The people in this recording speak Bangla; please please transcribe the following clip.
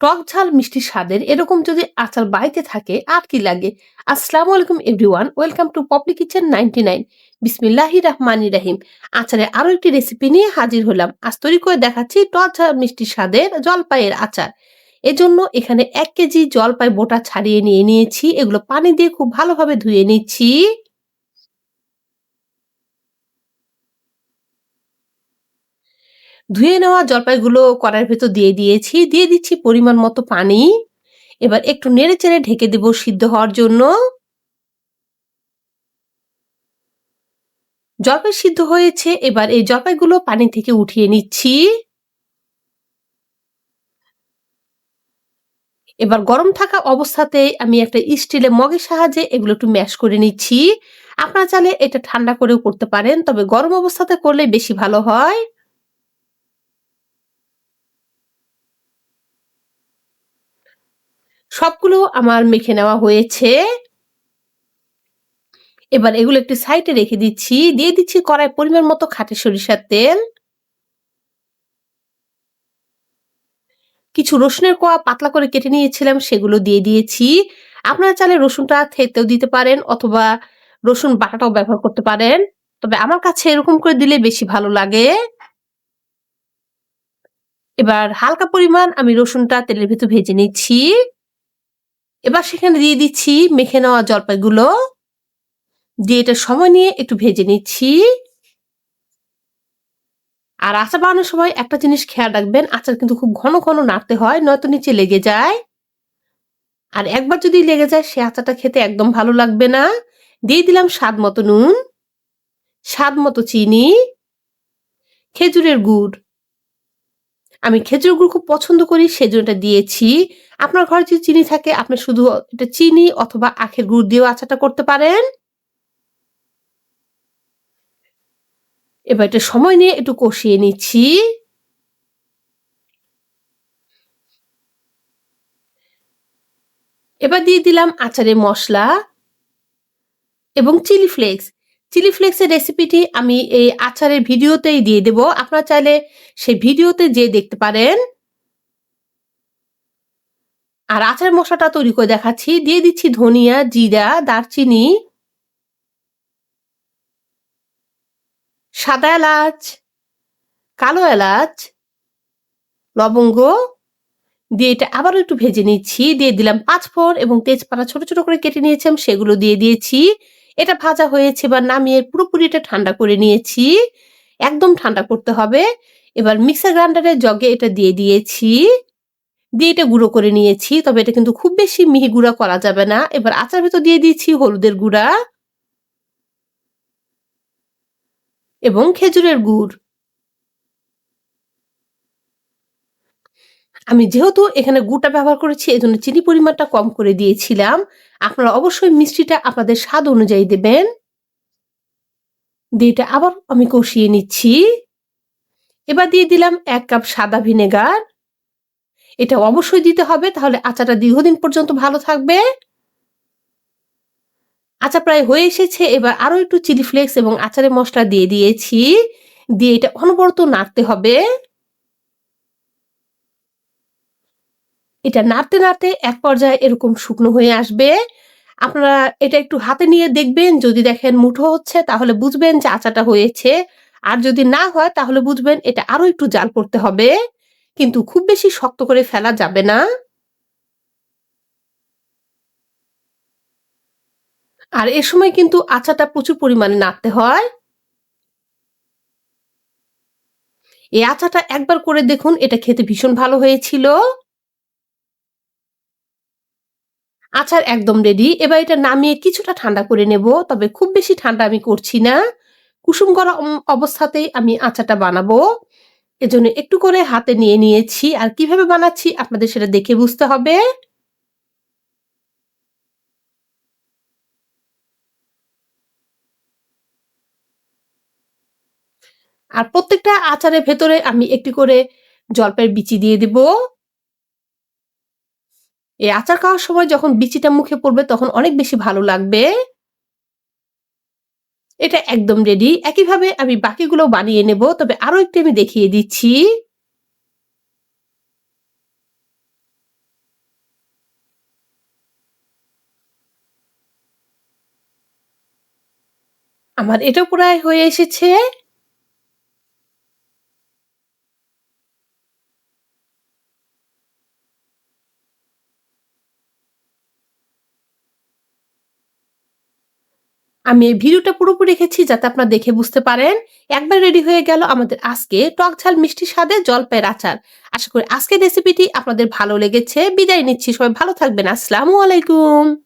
টক ঝাল মিষ্টি স্বাদের এরকম যদি আচার বাড়িতে থাকে, আর কি লাগে? আসসালামু আলাইকুম everyone welcome to Popli kitchen ninety nine বিসমিল্লাহি রহমানি রাহিম। আচারের আরও একটি রেসিপি নিয়ে হাজির হলাম। আজ তৈরি করে দেখাচ্ছি টক ঝাল মিষ্টি স্বাদের জলপাইয়ের আচার। এজন্য এখানে এক কেজি জলপাই বোটা ছাড়িয়ে নিয়ে নিয়েছি। এগুলো পানি দিয়ে খুব ভালোভাবে ধুয়ে নিচ্ছি। ধুয়ে নেওয়া জলপাইগুলো কড়াইয়ের ভেতর দিয়ে দিয়েছি। দিয়ে দিচ্ছি পরিমাণ মতো পানি। এবার একটু নেড়ে চেড়ে ঢেকে দেব সিদ্ধ হওয়ার জন্য। জলপাই সিদ্ধ হয়েছে, এবার এই জলপাইগুলো পানি থেকে উঠিয়ে নিচ্ছি। এবার গরম থাকা অবস্থাতে আমি একটা স্টিলের মগের সাহায্যে এগুলো একটু ম্যাশ করে নিচ্ছি। আপনারা চাইলে এটা ঠান্ডা করেও করতে পারেন, তবে গরম অবস্থাতে করলে বেশি ভালো হয়। সবগুলো আমার মেখে নেওয়া হয়েছে। এবার এগুলো একটু সাইডে রেখে দিচ্ছি। দিয়ে দিচ্ছি কড়াই পরিমাণ মতো খাটে সরিষার তেল। কিছু রসুনের কোয়া পাতলা করে কেটে নিয়েছিলাম, সেগুলো দিয়ে দিয়েছি। আপনারা চাইলে রসুনটা থেতেও দিতে পারেন অথবা রসুন বাটাটাও ব্যবহার করতে পারেন। তবে আমার কাছে এরকম করে দিলে বেশি ভালো লাগে। এবার হালকা পরিমাণ আমি রসুনটা তেলের ভিতর ভেজে নিচ্ছি। এবার সেখানে দিয়ে দিচ্ছি মেখে নেওয়া জলপাইগুলো। দিয়ে এটা সময় নিয়ে একটু ভেজে নিচ্ছি। আর আচার বানানোর সময় একটা জিনিস খেয়াল রাখবেন, আচার কিন্তু খুব ঘন ঘন নাড়তে হয়, নয়তো নিচে লেগে যায়। আর একবার যদি লেগে যায়, সে আচারটা খেতে একদম ভালো লাগবে না। দিয়ে দিলাম স্বাদ মতো নুন, স্বাদ মতো চিনি, খেজুরের গুড়। আমি খেজুর গুড় খুব পছন্দ করি, সেজন্য এটা দিয়েছি। আপনার ঘরে যদি চিনি থাকে, আপনি শুধু এটা চিনি অথবা আখের গুড় দিয়েও আচারটা করতে পারেন। এবার এটা সময় নিয়ে একটু কষিয়ে নিচ্ছি। এবার দিয়ে দিলাম আচারের মশলা এবং চিলি ফ্লেক্স। চিলি ফ্লেক্সের রেসিপিটি আমি এই আচারের ভিডিওতেই দিয়ে দেব। আপনারা চাইলে সেই ভিডিওতে যে দেখতে পারেন। আর আচার মশলাটা তৈরি করে দেখাচ্ছি। দিয়ে দিচ্ছি ধনিয়া, জিরা, দারচিনি, সাদা এলাচ, কালো এলাচ, লবঙ্গ। দিয়ে এটা আবারও একটু ভেজে নিচ্ছি। দিয়ে দিলাম পাঁচফোড়ন এবং তেজপাতা ছোট ছোট করে কেটে নিয়েছিলাম সেগুলো দিয়ে দিয়েছি। এটা ভাজা হয়েছে বা নামিয়ে পুরোপুরি এটা ঠান্ডা করে নিয়েছি। একদম ঠান্ডা করতে হবে। এবার মিক্সার গ্রাইন্ডারের জগে এটা দিয়ে দিয়েছি। দিয়ে এটা গুঁড়ো করে নিয়েছি, তবে এটা কিন্তু খুব বেশি মিহি গুঁড়া করা যাবে না। এবার আচার ভেতর দিয়ে দিয়েছি হলুদের গুঁড়া এবং খেজুরের গুড়। আমি যেহেতু এখানে গুড়টা ব্যবহার করেছি এই জন্য চিনি পরিমাণটা কম করে দিয়েছিলাম। আপনারা অবশ্যই মিষ্টিটা আপনাদের স্বাদ অনুযায়ী দেবেন। দিয়ে এটা আবার আমি কষিয়ে নিচ্ছি। এবার দিয়ে দিলাম এক কাপ সাদা ভিনেগার। এটা অবশ্যই দিতে হবে, তাহলে আচাটা দীর্ঘদিন পর্যন্ত ভালো থাকবে। আচা প্রায় হয়ে এসেছে, এবার আরও একটু চিলি ফ্লেক্স এবং আচারের মশলা দিয়ে দিয়েছি। দিয়ে এটা অনবরত নাড়তে হবে। এটা নাড়তে নাড়তে এক পর্যায়ে এরকম শুকনো হয়ে আসবে। আপনারা এটা একটু হাতে নিয়ে দেখবেন, যদি দেখেন মুঠো হচ্ছে তাহলে বুঝবেন যে আচাটা হয়েছে। আর যদি না হয় তাহলে বুঝবেন এটা আরও একটু জাল করতে হবে। কিন্তু খুব বেশি শক্ত করে ফেলা যাবে না। আর এ সময় কিন্তু আচাটা প্রচুর পরিমাণে নাড়তে হয়। এই আচাটা একবার করে দেখুন, এটা খেতে ভীষণ ভালো হয়েছিল। আচার একদম রেডি এবার এটা নামিয়ে কিছুটা ঠান্ডা করে নেব, তবে খুব বেশি ঠান্ডা আমি করছি না। কুসুম গরম অবস্থাতেই আমি আচারটা বানাবো। এজন্য একটু করে হাতে নিয়ে নিয়েছি। আর কীভাবে বানাচ্ছি আপনাদের সেটা দেখে বুঝতে হবে। আর প্রত্যেকটা আচারের ভেতরে আমি একটি করে জলপাইয়ের বিচি দিয়ে দেব। এই আচার খাওয়ার সময় যখন বিচিটা মুখে পড়বে, তখন অনেক বেশি ভালো লাগবে। এটা একদম রেডি একইভাবে আমি বাকিগুলো বানিয়ে নেব, তবে আরও একটু আমি দেখিয়ে দিচ্ছি। আমার এটা প্রায় হয়ে এসেছে। আমি এই ভিডিওটা পুরোপুরি রেখেছি যাতে আপনারা দেখে বুঝতে পারেন। একবার রেডি হয়ে গেল আমাদের আজকে টক ঝাল মিষ্টি স্বাদে জলপাইয়ের আচার। আশা করি আজকের রেসিপিটি আপনাদের ভালো লেগেছে। বিদায় নিচ্ছি। সবাই ভালো থাকবেন। আসসালামু আলাইকুম।